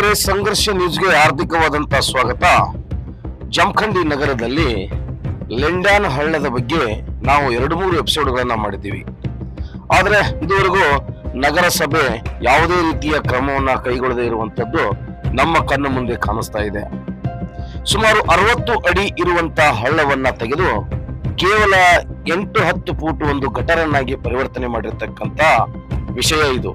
ಆತ್ಮೀಯರೇ ಸಂಘರ್ಷ ನ್ಯೂಸ್ಗೆ ಹಾರ್ದಿಕವಾದಂತಹ ಸ್ವಾಗತ. ಜಮಖಂಡಿ ನಗರದಲ್ಲಿ ಲೆಂಡಾನ್ ಹಳ್ಳದ ಬಗ್ಗೆ ನಾವು ಎರಡು ಮೂರು ಎಪಿಸೋಡ್ಗಳನ್ನ ಮಾಡಿದ್ದೀವಿ. ಆದರೆ ಇದುವರೆಗೂ ನಗರಸಭೆ ಯಾವುದೇ ರೀತಿಯ ಕ್ರಮವನ್ನ ಕೈಗೊಳ್ಳದೇ ಇರುವಂತದ್ದು ನಮ್ಮ ಕಣ್ಣು ಮುಂದೆ ಕಾಣಿಸ್ತಾ ಇದೆ. ಸುಮಾರು ಅರವತ್ತು ಅಡಿ ಇರುವಂತ ಹಳ್ಳವನ್ನ ತೆಗೆದು ಕೇವಲ ಎಂಟು ಹತ್ತು ಫೂಟ್ ಒಂದು ಗಟರನ್ನಾಗಿ ಪರಿವರ್ತನೆ ಮಾಡಿರ್ತಕ್ಕಂತ ವಿಷಯ ಇದು.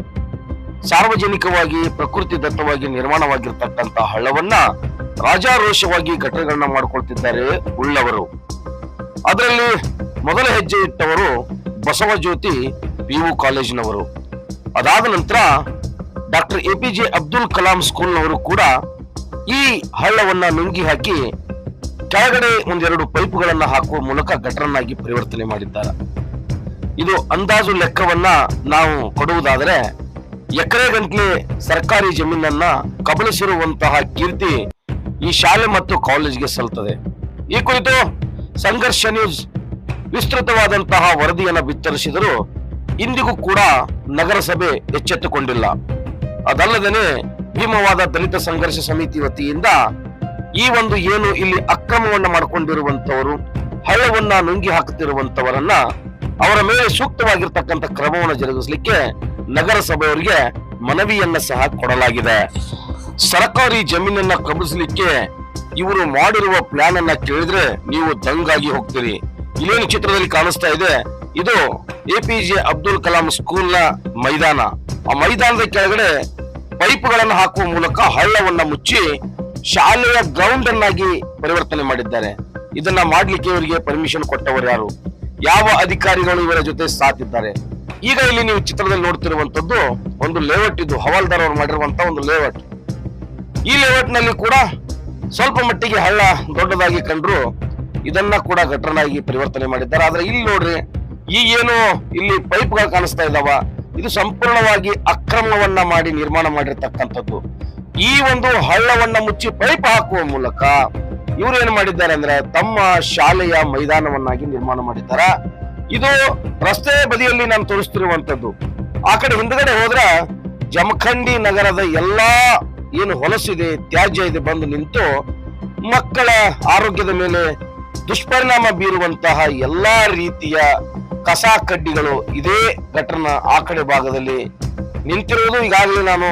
ಸಾರ್ವಜನಿಕವಾಗಿ ಪ್ರಕೃತಿ ದತ್ತವಾಗಿ ನಿರ್ಮಾಣವಾಗಿರ್ತಕ್ಕಂಥ ಹಳ್ಳವನ್ನ ರಾಜಾರೋಷವಾಗಿ ಘಟನೆಗಳನ್ನ ಮಾಡ್ಕೊಳ್ತಿದ್ದಾರೆ ಉಳ್ಳವರು. ಅದರಲ್ಲಿ ಮೊದಲ ಹೆಜ್ಜೆ ಇಟ್ಟವರು ಬಸವಜ್ಯೋತಿ ಪಿ ಯು ಕಾಲೇಜಿನವರು. ಅದಾದ ನಂತರ doctor A P J Abdul Kalam ಸ್ಕೂಲ್ನವರು ಕೂಡ ಈ ಹಳ್ಳವನ್ನ ನುಂಗಿ ಹಾಕಿ ಕೆಳಗಡೆ ಒಂದೆರಡು ಪೈಪ್ಗಳನ್ನ ಹಾಕುವ ಮೂಲಕ ಘಟನಾಗಿ ಪರಿವರ್ತನೆ ಮಾಡಿದ್ದಾರೆ. ಇದು ಅಂದಾಜು ಲೆಕ್ಕವನ್ನ ನಾವು ಕೊಡುವುದಾದರೆ ಎಕರೆ ಗಂಟ್ಲೆ ಸರ್ಕಾರಿ ಜಮೀನನ್ನ ಕಬಳಿಸಿರುವಂತಹ ಕೀರ್ತಿ ಈ ಶಾಲೆ ಮತ್ತು ಕಾಲೇಜ್ಗೆ ಸಲ್ತದೆ. ಈ ಕುರಿತು ಸಂಘರ್ಷ ನ್ಯೂಸ್ ವಿಸ್ತೃತವಾದಂತಹ ವರದಿಯನ್ನು ಬಿತ್ತರಿಸಿದರೂ ಇಂದಿಗೂ ಕೂಡ ನಗರಸಭೆ ಎಚ್ಚೆತ್ತುಕೊಂಡಿಲ್ಲ. ಅದಲ್ಲದೆ ಭೀಮವಾದ ದಲಿತ ಸಂಘರ್ಷ ಸಮಿತಿ ವತಿಯಿಂದ ಈ ಒಂದು ಏನು ಇಲ್ಲಿ ಅಕ್ರಮವನ್ನ ಮಾಡಿಕೊಂಡಿರುವಂತವರು ಹಳ್ಳವನ್ನ ನುಂಗಿ ಹಾಕುತ್ತಿರುವಂತವರನ್ನ ಅವರ ಮೇಲೆ ಸೂಕ್ತವಾಗಿರ್ತಕ್ಕಂಥ ಕ್ರಮವನ್ನು ಜರುಗಿಸಲಿಕ್ಕೆ ನಗರಸಭೆಯವರಿಗೆ ಮನವಿಯನ್ನ ಸಹ ಕೊಡಲಾಗಿದೆ. ಸರ್ಕಾರಿ ಜಮೀನನ್ನ ಕಬಳಿಸಲಿಕ್ಕೆ ಇವರು ಮಾಡಿರುವ ಪ್ಲಾನ್ ಅನ್ನ ಕೇಳಿದ್ರೆ ನೀವು ದಂಗಾಗಿ ಹೋಗ್ತೀರಿ. ಇಲ್ಲೇನು ಚಿತ್ರದಲ್ಲಿ ಕಾಣಿಸ್ತಾ ಇದೆ, ಇದು ಎಪಿಜೆ ಅಬ್ದುಲ್ ಕಲಾಂ ಸ್ಕೂಲ್ನ ಮೈದಾನ. ಆ ಮೈದಾನದ ಕೆಳಗಡೆ ಪೈಪ್ಗಳನ್ನು ಹಾಕುವ ಮೂಲಕ ಹಳ್ಳವನ್ನ ಮುಚ್ಚಿ ಶಾಲೆಯ ಗ್ರೌಂಡ್ ಅನ್ನಾಗಿ ಪರಿವರ್ತನೆ ಮಾಡಿದ್ದಾರೆ. ಇದನ್ನ ಮಾಡ್ಲಿಕ್ಕೆ ಇವರಿಗೆ ಪರ್ಮಿಷನ್ ಕೊಟ್ಟವರು ಯಾರು? ಯಾವ ಅಧಿಕಾರಿಗಳು ಇವರ ಜೊತೆ ಸಾಥಿದ್ದಾರೆ ಈಗ ಇಲ್ಲಿ ನೀವು ಚಿತ್ರದಲ್ಲಿ ನೋಡ್ತಿರುವಂತದ್ದು ಒಂದು ಲೇಔಟ್ ಇದು, ಹವಾಲ್ದಾರ್ ಅವರು ಮಾಡಿರುವಂತ ಒಂದು ಲೇಔಟ್ ಈ ಲೇಔಟ್ನಲ್ಲಿ ಕೂಡ ಸ್ವಲ್ಪ ಮಟ್ಟಿಗೆ ಹಳ್ಳ ದೊಡ್ಡದಾಗಿ ಕಂಡ್ರು ಇದನ್ನ ಕೂಡ ಘಟನಾಗಿ ಪರಿವರ್ತನೆ ಮಾಡಿದ್ದಾರೆ. ಆದ್ರೆ ಇಲ್ಲಿ ನೋಡ್ರಿ, ಈ ಏನು ಇಲ್ಲಿ ಪೈಪ್ಗಳು ಕಾಣಿಸ್ತಾ ಇದಾವ, ಇದು ಸಂಪೂರ್ಣವಾಗಿ ಅಕ್ರಮವನ್ನ ಮಾಡಿ ನಿರ್ಮಾಣ ಮಾಡಿರ್ತಕ್ಕಂಥದ್ದು. ಈ ಒಂದು ಹಳ್ಳವನ್ನ ಮುಚ್ಚಿ ಪೈಪ್ ಹಾಕುವ ಮೂಲಕ ಇವರು ಏನ್ ಮಾಡಿದ್ದಾರೆ ಅಂದ್ರೆ ತಮ್ಮ ಶಾಲೆಯ ಮೈದಾನವನ್ನಾಗಿ ನಿರ್ಮಾಣ ಮಾಡಿದ್ದಾರೆ. ಇದು ರಸ್ತೆ ಬದಿಯಲ್ಲಿ ನಾನು ತೋರಿಸ್ತಿರುವಂತದ್ದು ಆ ಕಡೆ ಹಿಂದ್ಗಡೆ ಹೋದ್ರ ಜಮಖಂಡಿ ನಗರದ ಎಲ್ಲಾ ಏನು ಹೊಲಸಿದೆ, ತ್ಯಾಜ್ಯ ಇದೆ ಬಂದು ನಿಂತು ಮಕ್ಕಳ ಆರೋಗ್ಯದ ಮೇಲೆ ದುಷ್ಪರಿಣಾಮ ಬೀರುವಂತಹ ಎಲ್ಲಾ ರೀತಿಯ ಕಸ ಕಡ್ಡಿಗಳು ಇದೇ ಘಟನ ಆ ಕಡೆ ಭಾಗದಲ್ಲಿ ನಿಂತಿರುವುದು. ಈಗಾಗಲೇ ನಾನು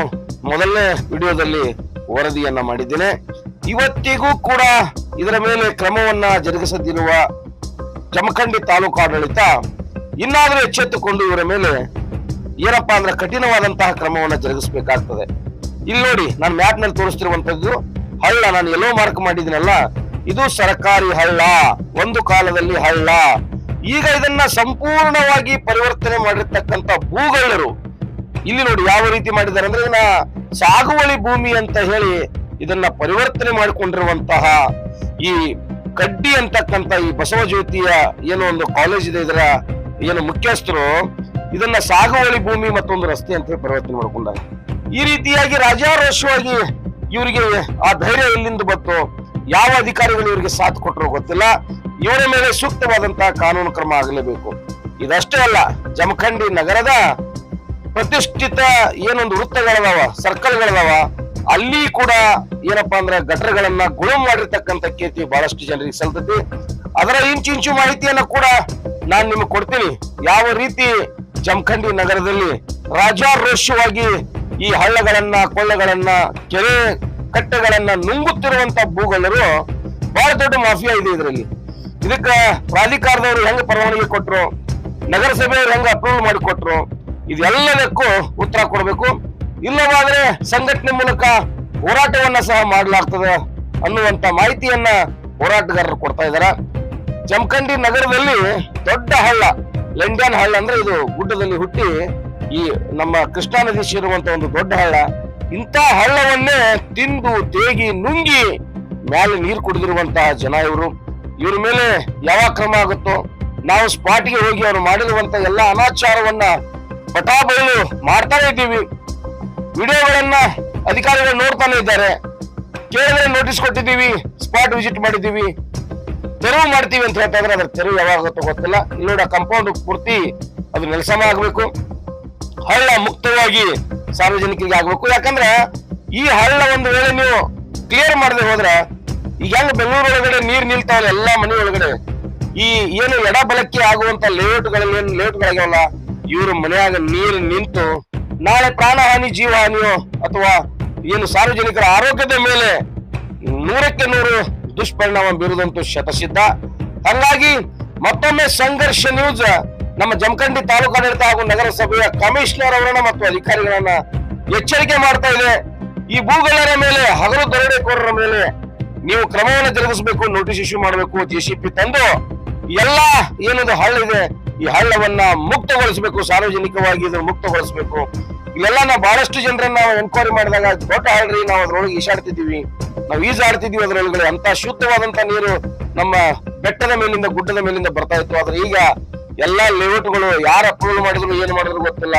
ಮೊದಲನೇ ವಿಡಿಯೋದಲ್ಲಿ ವರದಿಯನ್ನ ಮಾಡಿದ್ದೇನೆ. ಇವತ್ತಿಗೂ ಕೂಡ ಇದರ ಮೇಲೆ ಕ್ರಮವನ್ನ ಜರುಗಿಸದಿರುವ ಜಮಖಂಡಿ ತಾಲೂಕು ಆಡಳಿತ ಇನ್ನಾದರೂ ಎಚ್ಚೆತ್ತುಕೊಂಡು ಇವರ ಮೇಲೆ ಏನಪ್ಪ ಅಂದ್ರೆ ಕಠಿಣವಾದಂತಹ ಕ್ರಮವನ್ನು ಜರುಗಿಸಬೇಕಾಗ್ತದೆ. ಇಲ್ಲಿ ನೋಡಿ, ನಾನು ಮ್ಯಾಪ್ನಲ್ಲಿ ತೋರಿಸ್ತಿರುವಂತದ್ದು ಹಳ್ಳ, ನಾನು ಎಲ್ಲೋ ಮಾರ್ಕ್ ಮಾಡಿದ್ದೀನಲ್ಲ ಇದು ಸರ್ಕಾರಿ ಹಳ್ಳ, ಒಂದು ಕಾಲದಲ್ಲಿ ಹಳ್ಳ. ಈಗ ಇದನ್ನ ಸಂಪೂರ್ಣವಾಗಿ ಪರಿವರ್ತನೆ ಮಾಡಿರ್ತಕ್ಕಂಥ ಭೂಗಳ್ಳರು ಇಲ್ಲಿ ನೋಡಿ ಯಾವ ರೀತಿ ಮಾಡಿದ್ದಾರೆ ಅಂದ್ರೆ ಇದನ್ನ ಸಾಗುವಳಿ ಭೂಮಿ ಅಂತ ಹೇಳಿ ಇದನ್ನ ಪರಿವರ್ತನೆ ಮಾಡಿಕೊಂಡಿರುವಂತಹ ಈ ಕಡ್ಡಿ ಅಂತಕ್ಕಂತ ಈ ಬಸವಜ್ಯೋತಿಯ ಏನೋ ಒಂದು ಕಾಲೇಜ್ ಇದೆ ಇದರ ಏನು ಮುಖ್ಯಸ್ಥರು ಇದನ್ನ ಸಾಗುವಳಿ ಭೂಮಿ ಮತ್ತೊಂದು ರಸ್ತೆ ಅಂತ ಹೇಳಿ ಪರಿವರ್ತನೆ ಮಾಡ್ಕೊಂಡಾಗ. ಈ ರೀತಿಯಾಗಿ ರಾಜಾರೋಷವಾಗಿ ಇವರಿಗೆ ಆ ಧೈರ್ಯ ಎಲ್ಲಿಂದ ಬಂತು? ಯಾವ ಅಧಿಕಾರಿಗಳು ಇವರಿಗೆ ಸಾಥ್ ಕೊಟ್ಟರು ಗೊತ್ತಿಲ್ಲ. ಇವರ ಮೇಲೆ ಸೂಕ್ತವಾದಂತಹ ಕಾನೂನು ಕ್ರಮ ಆಗಲೇಬೇಕು. ಇದಷ್ಟೇ ಅಲ್ಲ, ಜಮಖಂಡಿ ನಗರದ ಪ್ರತಿಷ್ಠಿತ ಏನೊಂದು ವೃತ್ತಗಳದಾವ ಸರ್ಕಲ್ಗಳದಾವ ಅಲ್ಲಿ ಕೂಡ ಏನಪ್ಪಾ ಅಂದ್ರೆ ಗಟರ್ಗಳನ್ನ ಗುಳು ಮಾಡಿರ್ತಕ್ಕಂಥ ಕೇತಿ ಬಹಳಷ್ಟು ಜನರಿಗೆ ಸಲ್ತತಿ. ಅದರ ಇಂಚಿಂಚು ಮಾಹಿತಿಯನ್ನ ಕೂಡ ನಾನು ನಿಮಗೆ ಕೊಡ್ತೀನಿ. ಯಾವ ರೀತಿ ಜಮಖಂಡಿ ನಗರದಲ್ಲಿ ರಾಜಾರೋಷವಾಗಿ ಈ ಹಳ್ಳಗಳನ್ನ, ಕೊಳ್ಳಗಳನ್ನ, ಕೆರೆ ಕಟ್ಟೆಗಳನ್ನ ನುಂಗುತ್ತಿರುವಂತ ಭೂಗಳ್ಳರು ಬಹಳ ದೊಡ್ಡ ಮಾಫಿಯಾ ಇದೆ ಇದರಲ್ಲಿ. ಇದಕ್ಕ ಪ್ರಾಧಿಕಾರದವರು ಹೆಂಗ ಪರವಾನಗಿ ಕೊಟ್ರು? ನಗರಸಭೆಯವರು ಹೆಂಗ ಅಪ್ರೂವಲ್ ಮಾಡಿ ಕೊಟ್ರು ಇದೆಲ್ಲದಕ್ಕೂ ಉತ್ತರ ಕೊಡಬೇಕು. ಇಲ್ಲವಾದ್ರೆ ಸಂಘಟನೆ ಮೂಲಕ ಹೋರಾಟವನ್ನ ಸಹ ಮಾಡಲಾಗ್ತದೆ ಅನ್ನುವಂತ ಮಾಹಿತಿಯನ್ನ ಹೋರಾಟಗಾರರು ಕೊಡ್ತಾ ಇದ್ದಾರೆ. ಜಮಖಂಡಿ ನಗರದಲ್ಲಿ ದೊಡ್ಡ ಹಳ್ಳ ಲಂಡನ್ ಹಳ್ಳ ಅಂದ್ರೆ ಇದು ಗುಡ್ಡದಲ್ಲಿ ಹುಟ್ಟಿ ಈ ನಮ್ಮ ಕೃಷ್ಣಾ ನದಿ ಸೇರುವಂತ ಒಂದು ದೊಡ್ಡ ಹಳ್ಳ. ಇಂಥ ಹಳ್ಳವನ್ನೇ ತಿಂದು ತೇಗಿ ನುಂಗಿ ಮ್ಯಾಲೆ ನೀರು ಕುಡಿದಿರುವಂತಹ ಜನ ಇವರು. ಇವ್ರ ಮೇಲೆ ಯಾವ ಕ್ರಮ ಆಗುತ್ತೋ, ನಾವು ಸ್ಪಾಟ್ಗೆ ಹೋಗಿ ಅವರು ಮಾಡಿರುವಂತ ಎಲ್ಲ ಅನಾಚಾರವನ್ನ ಪಟಾಬಯಲು ಮಾಡ್ತಾನೆ ಇದ್ದೀವಿ. ವಿಡಿಯೋಗಳನ್ನ ಅಧಿಕಾರಿಗಳು ನೋಡ್ತಾನೆ ಇದ್ದಾರೆ. ಕೇಳಿದ್ರೆ ನೋಟಿಸ್ ಕೊಟ್ಟಿದ್ದೀವಿ ಸ್ಪಾಟ್ ವಿಸಿಟ್ ಮಾಡಿದ್ದೀವಿ. ತೆರವು ಮಾಡ್ತೀವಿ ಅಂತ ಹೇಳ್ತಾ ಇದ್ರೆ ಅದ್ರ ತೆರವು ಯಾವಾಗ ಆಗುತ್ತೋ ಗೊತ್ತಿಲ್ಲ. ಇಲ್ಲಿ ನೋಡಿ ಕಂಪೌಂಡ್ ಪೂರ್ತಿ ಅದು ನೆಲಸಮ ಆಗಬೇಕು. ಹಳ್ಳ ಮುಕ್ತವಾಗಿ ಸಾರ್ವಜನಿಕರಿಗೆ ಆಗಬೇಕು. ಯಾಕಂದ್ರೆ ಈ ಹಳ್ಳ ಒಂದು ವೇಳೆ ನೀವು ಕ್ಲಿಯರ್ ಮಾಡದೆ ಹೋದ್ರೆ, ಈಗ ಹೆಂಗ್ ಬೆಂಗಳೂರು ಒಳಗಡೆ ನೀರು ನಿಲ್ತಾವಲ್ಲ ಎಲ್ಲಾ ಮನೆ ಒಳಗಡೆ? ಈ ಏನು ಎಡಬಲಕ್ಕೆ ಆಗುವಂತ ಲೇಔಟ್ಗಳಲ್ಲಿ ಏನು ಲೇಔಟ್ಗಳಾಗ್ಯಾವಲ್ಲ ಇವ್ರ ಮನೆಯಾಗ ನೀರು ನಿಂತು ನಾಳೆ ಪ್ರಾಣಹಾನಿ ಜೀವಹಾನಿಯೋ ಅಥವಾ ಏನು ಸಾರ್ವಜನಿಕರ ಆರೋಗ್ಯದ ಮೇಲೆ ನೂರಕ್ಕೆ ನೂರು ದುಷ್ಪರಿಣಾಮ ಬೀರುವುದಂತೂ ಶತಸಿದ್ಧ. ಹಂಗಾಗಿ ಮತ್ತೊಮ್ಮೆ ಸಂಘರ್ಷ ನ್ಯೂಸ್ ನಮ್ಮ ಜಮಖಂಡಿ ತಾಲೂಕಾಡಳಿತ ಹಾಗೂ ನಗರಸಭೆಯ ಕಮಿಷನರ್ ಅವರನ್ನ ಮತ್ತು ಅಧಿಕಾರಿಗಳನ್ನ ಎಚ್ಚರಿಕೆ ಮಾಡ್ತಾ ಇದೆ. ಈ ಭೂಗಳರ ಮೇಲೆ, ಹಗಲು ದರೋಡೆಕೋರರ ಮೇಲೆ ನೀವು ಕ್ರಮವನ್ನು ಜರುಗಿಸಬೇಕು ನೋಟಿಸ್ ಇಶ್ಯೂ ಮಾಡಬೇಕು ಜೆಸಿಪಿ ತಂದು ಎಲ್ಲಾ ಏನೊಂದು ಹಳ್ಳ ಇದೆ ಈ ಹಳ್ಳವನ್ನ ಮುಕ್ತಗೊಳಿಸಬೇಕು, ಸಾರ್ವಜನಿಕವಾಗಿ ಇದನ್ನು ಮುಕ್ತಗೊಳಿಸಬೇಕು. ಇಲ್ಲೆಲ್ಲ ನಾವು ಬಹಳಷ್ಟು ಜನರನ್ನ ನಾವು ಎನ್ಕ್ವೈರಿ ಮಾಡಿದಾಗ, ದೊಡ್ಡ ಹಳ್ಳಿ ನಾವು ಅದ್ರೊಳಗೆ ಈಶಾಡ್ತಿದ್ದೀವಿ ನಾವು ಈಜಾಡ್ತಿದ್ವಿ ಅದ್ರೊಳಗಡೆ. ಅಂತ ಶುದ್ಧವಾದಂತ ನೀರು ನಮ್ಮ ಬೆಟ್ಟದ ಮೇಲಿಂದ, ಗುಡ್ಡದ ಮೇಲಿಂದ ಬರ್ತಾ ಇತ್ತು. ಆದ್ರೆ ಈಗ ಎಲ್ಲಾ ಲೇಔಟ್ಗಳು ಯಾರು ಅಪ್ರೂವಲ್ ಮಾಡಿದ್ರು, ಏನು ಮಾಡಿದ್ರು ಗೊತ್ತಿಲ್ಲ.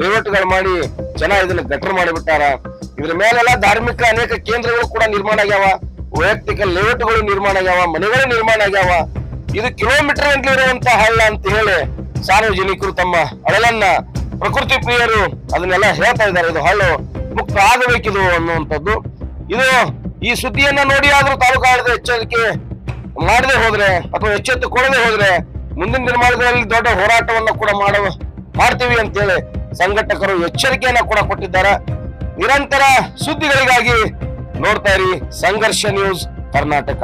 ಲೇಔಟ್ಗಳು ಮಾಡಿ ಜನ ಇದನ್ನ ಗಟ್ಟರ್ ಮಾಡಿಬಿಟ್ಟಾರ. ಇದ್ರ ಮೇಲೆಲ್ಲ ಧಾರ್ಮಿಕ ಅನೇಕ ಕೇಂದ್ರಗಳು ಕೂಡ ನಿರ್ಮಾಣ ಆಗ್ಯಾವ. ವೈಯಕ್ತಿಕ ಲೇಔಟ್ಗಳು ನಿರ್ಮಾಣ ಆಗ್ಯಾವ. ಮನೆಗಳು ನಿರ್ಮಾಣ ಆಗ್ಯಾವ. ಇದು ಕಿಲೋಮೀಟರ್ ಗಂಟೆ ಇರುವಂತ ಹಳ್ಳ ಅಂತ ಹೇಳಿ ಸಾರ್ವಜನಿಕರು ತಮ್ಮ ಅಳಲನ್ನ ಪ್ರಕೃತಿ ಪ್ರಿಯರು ಅದನ್ನೆಲ್ಲ ಹೇಳ್ತಾ ಇದ್ದಾರೆ. ಇದು ಹಳ್ಳು ಮುಕ್ತ ಆಗಬೇಕಿದು ಅನ್ನುವಂಥದ್ದು. ಇದು ಈ ಸುದ್ದಿಯನ್ನ ನೋಡಿ ಆದ್ರೂ ತಾಲೂಕು ಎಚ್ಚರಿಕೆ ಮಾಡದೆ ಹೋದ್ರೆ ಅಥವಾ ಎಚ್ಚೆತ್ತು ಕೊಡದೆ ಹೋದ್ರೆ ಮುಂದಿನ ದಿನಮಾನಗಳಲ್ಲಿ ದೊಡ್ಡ ಹೋರಾಟವನ್ನ ಕೂಡ ಮಾಡುವ ಮಾಡ್ತೀವಿ ಅಂತೇಳಿ ಸಂಘಟಕರು ಎಚ್ಚರಿಕೆಯನ್ನ ಕೂಡ ಕೊಟ್ಟಿದ್ದಾರೆ. ನಿರಂತರ ಸುದ್ದಿಗಳಿಗಾಗಿ ನೋಡ್ತಾ ಇರಿ ಸಂಘರ್ಷ ನ್ಯೂಸ್ ಕರ್ನಾಟಕ.